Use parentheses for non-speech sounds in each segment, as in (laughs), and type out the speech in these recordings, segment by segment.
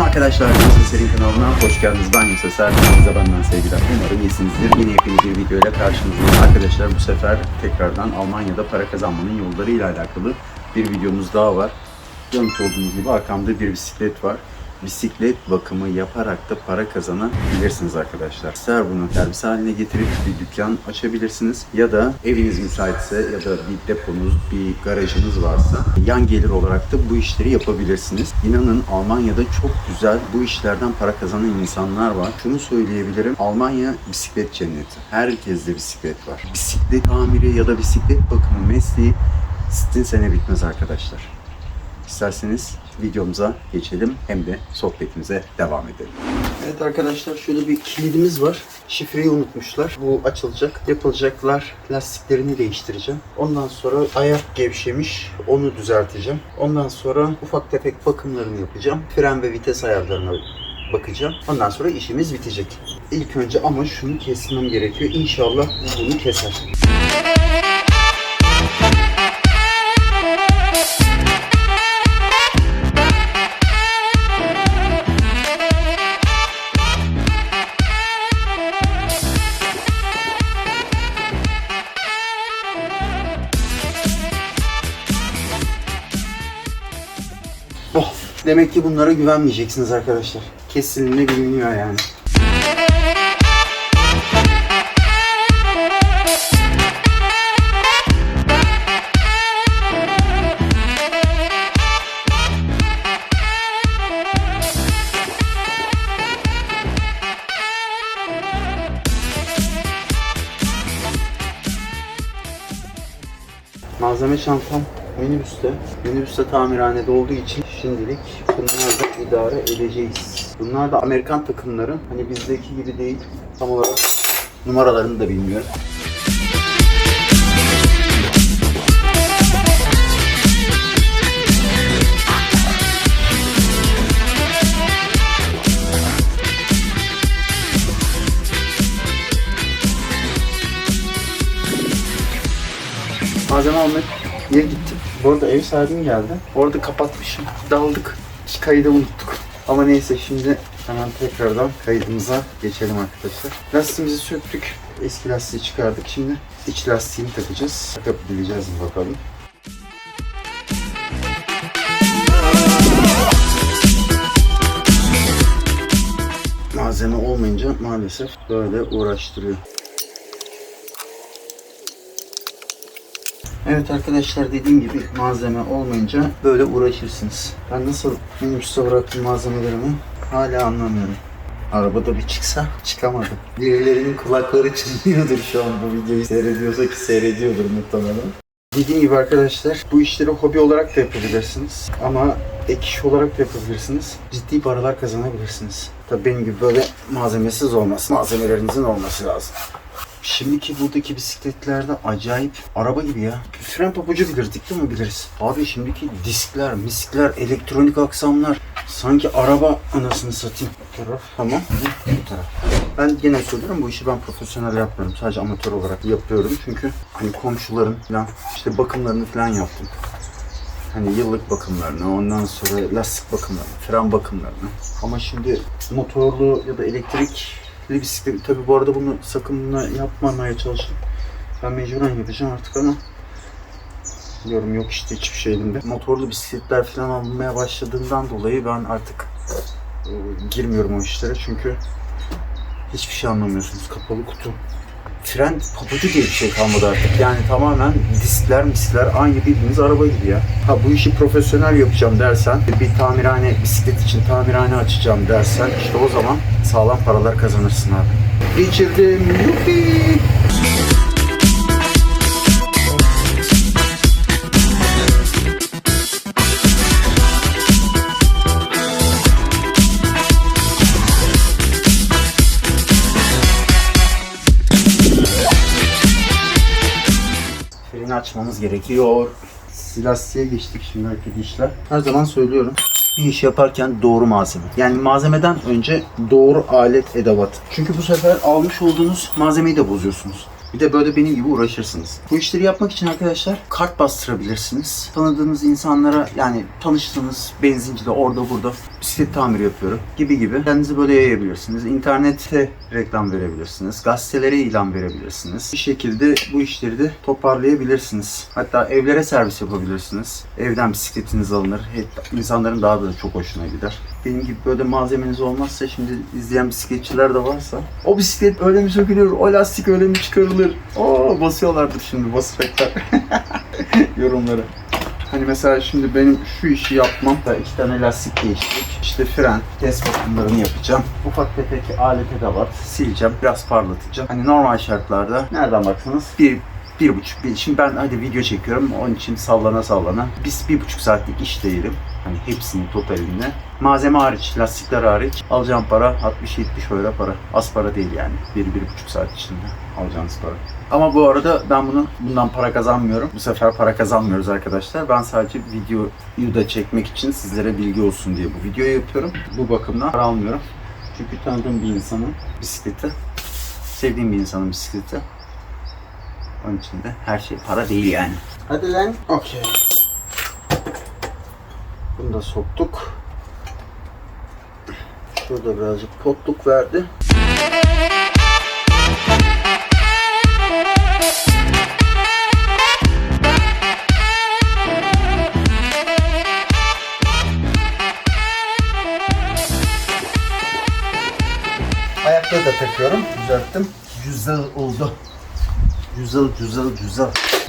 Selam arkadaşlar, Yusuf Serin kanalına hoş geldiniz. Ben Yusuf Ser, size benden sevgiler. Umarım iyisinizdir. Yine yepyeni bir video ile karşınızdayım. Arkadaşlar bu sefer tekrardan Almanya'da para kazanmanın yolları ile alakalı bir videomuz daha var. Görmüş olduğunuz gibi arkamda bir bisiklet var. Bisiklet bakımı yaparak da para kazanabilirsiniz arkadaşlar. İster bunu servis haline getirip bir dükkan açabilirsiniz ya da eviniz müsaitse ya da bir deponuz, bir garajınız varsa yan gelir olarak da bu işleri yapabilirsiniz. İnanın Almanya'da çok güzel bu işlerden para kazanan insanlar var. Şunu söyleyebilirim. Almanya bisiklet cenneti. Herkeste bisiklet var. Bisiklet tamiri ya da bisiklet bakımı mesleği sizin sene bitmez arkadaşlar. İsterseniz videomuza geçelim hem de sohbetimize devam edelim. Evet arkadaşlar şöyle bir kilidimiz var. Şifreyi unutmuşlar. Bu açılacak. Yapılacaklar. Lastiklerini değiştireceğim. Ondan sonra ayak gevşemiş. Onu düzelteceğim. Ondan sonra ufak tefek bakımlarını yapacağım. Fren ve vites ayarlarına bakacağım. Ondan sonra işimiz bitecek. İlk önce ama şunu kesmem gerekiyor. İnşallah bu bunu keser. Demek ki bunlara güvenmeyeceksiniz arkadaşlar. Kesinlikle biliniyor yani. Malzeme çantam minibüste. Minibüste tamirhanede olduğu için şimdilik bunlarla idare edeceğiz. Bunlar da Amerikan takımları. Hani bizdeki gibi değil. Tam olarak numaralarını da bilmiyorum. Malzeme almak yer gittim. Bu arada ev sahibim geldi. Orada kapatmışım. Daldık. Kaydı unuttuk. Ama neyse şimdi hemen tekrardan kaydımıza geçelim arkadaşlar. Lastiğimizi söktük. Eski lastiği çıkardık. Şimdi iç lastiğini takacağız. Takabileceğiz mi bakalım. Malzeme olmayınca maalesef böyle uğraştırıyor. Evet arkadaşlar dediğim gibi malzeme olmayınca böyle uğraşırsınız. Ben nasıl minibüste bıraktım malzemelerimi hala anlamıyorum. Arabada bir çıksa çıkamadı. Birilerinin kulakları çınlıyordur şu an bu videoyu seyrediyorsa ki seyrediyordur muhtemelen. Dediğim gibi arkadaşlar bu işleri hobi olarak da yapabilirsiniz ama ek iş olarak da yapabilirsiniz. Ciddi paralar kazanabilirsiniz. Tabii benim gibi böyle malzemesiz olması, malzemelerinizin olması lazım. Şimdiki buradaki bisikletlerde acayip araba gibi ya. Fren pabucu bilirdik değil mi biliriz. Abi şimdiki diskler, miskler, elektronik aksamlar. Sanki araba anasını satayım. Bu taraf tamam. Bu taraf. Ben gene söylüyorum bu işi ben profesyonel yapmıyorum. Sadece amatör olarak yapıyorum. Çünkü hani komşuların falan işte bakımlarını falan yaptım. Hani yıllık bakımlarını, ondan sonra lastik bakımlarını, fren bakımlarını. Ama şimdi motorlu ya da elektrikli bisiklet, tabi bu arada bunu sakın buna yapmamaya çalışın. Ben mecburen yapacağım artık ama Diyorum yok işte hiçbir şey elimde. Motorlu bisikletler falan alınmaya başladığından dolayı ben artık e, girmiyorum o işlere çünkü hiçbir şey anlamıyorsunuz. Kapalı kutu. Fren pabucu diye bir şey kalmadı artık. Yani tamamen diskler miskler aynı bildiğiniz araba gibi ya. Ha bu işi profesyonel yapacağım dersen, bir tamirhane, bisiklet için tamirhane açacağım dersen işte o zaman sağlam paralar kazanırsın abi. Geçirdim. Yuppi. Açmamız gerekiyor. Lastiğe geçtik şimdi arkadaşlar. Her zaman söylüyorum. Bir iş yaparken doğru malzeme. Yani malzemeden önce doğru alet edevat. Çünkü bu sefer almış olduğunuz malzemeyi de bozuyorsunuz. Bir de böyle benim gibi uğraşırsınız. Bu işleri yapmak için arkadaşlar kart bastırabilirsiniz. Tanıdığınız insanlara yani tanıştığınız benzincide orada burada bisiklet tamiri yapıyorum gibi gibi kendinizi böyle yayabilirsiniz. İnternette reklam verebilirsiniz. Gazetelere ilan verebilirsiniz. Bir şekilde bu işleri de toparlayabilirsiniz. Hatta evlere servis yapabilirsiniz. Evden bisikletiniz alınır. İnsanların daha da çok hoşuna gider. Benim gibi böyle malzemeniz olmazsa şimdi izleyen bisikletçiler de varsa o bisiklet öyle mi sökülür, o lastik öyle mi çıkarılır? Oo basıyorlardır şimdi basacaklar (laughs) yorumları. Hani mesela şimdi benim şu işi yapmam da iki tane lastik değiştirdik. İşte fren, test bakımlarını yapacağım. Ufak tefek alet edevat sileceğim, biraz parlatacağım. Hani normal şartlarda nereden baksanız bir bir buçuk, şimdi ben hadi video çekiyorum, onun için sallana sallana. Biz bir buçuk saatlik iş değilim. Hani hepsinin totalinde. Malzeme hariç, lastikler hariç alacağım para 60-70 euro para. Az para değil yani. Bir, bir buçuk saat içinde alacağınız para. Ama bu arada ben bunu bundan para kazanmıyorum. Bu sefer para kazanmıyoruz arkadaşlar. Ben sadece videoyu da çekmek için sizlere bilgi olsun diye bu videoyu yapıyorum. Bu bakımdan para almıyorum. Çünkü tanıdığım bir insanın bisikleti, sevdiğim bir insanın bisikleti. Onun için de her şey para değil yani. Hadi lan. Okey. Bunu da soktuk. Şurada birazcık potluk verdi. Ayakları da takıyorum. Düzelttim. Güzel oldu. Güzel, güzel, güzel. (laughs)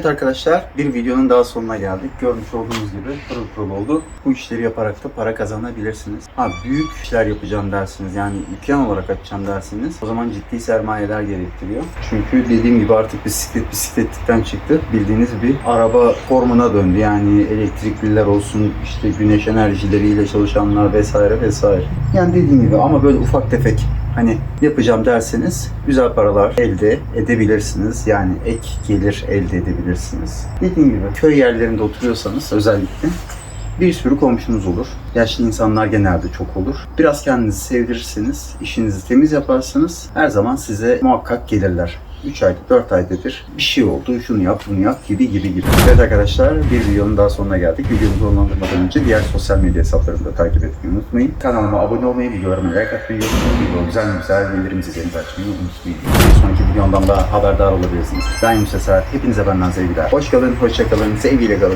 Evet arkadaşlar bir videonun daha sonuna geldik. Görmüş olduğunuz gibi pırıl pırıl oldu. Bu işleri yaparak da para kazanabilirsiniz. Ha büyük işler yapacağım dersiniz yani dükkan olarak açacağım dersiniz. O zaman ciddi sermayeler gerektiriyor. Çünkü dediğim gibi artık bisiklet bisikletlikten çıktı. Bildiğiniz bir araba formuna döndü. Yani elektrikliler olsun işte güneş enerjileriyle çalışanlar vesaire vesaire. Yani dediğim gibi ama böyle ufak tefek hani yapacağım derseniz güzel paralar elde edebilirsiniz. Yani ek gelir elde edebilirsiniz. Dediğim gibi köy yerlerinde oturuyorsanız özellikle bir sürü komşunuz olur. Yaşlı insanlar genelde çok olur. Biraz kendinizi sevdirirseniz, işinizi temiz yaparsanız her zaman size muhakkak gelirler. 3 ayda 4 ayda bir şey oldu. Şunu yap bunu yap gibi gibi gibi. Evet arkadaşlar bir videonun daha sonuna geldik. Videomuzu sonlandırmadan önce diğer sosyal medya hesaplarımı da takip etmeyi unutmayın. Kanalıma abone olmayı, videolarıma like atmayı, video güzel güzel bildirim zilini de açmayı unutmayın. Bir sonraki videomdan da haberdar olabilirsiniz. Ben Eser. Hepinize benden sevgiler. Hoş kalın, hoşça kalın, sevgiyle kalın.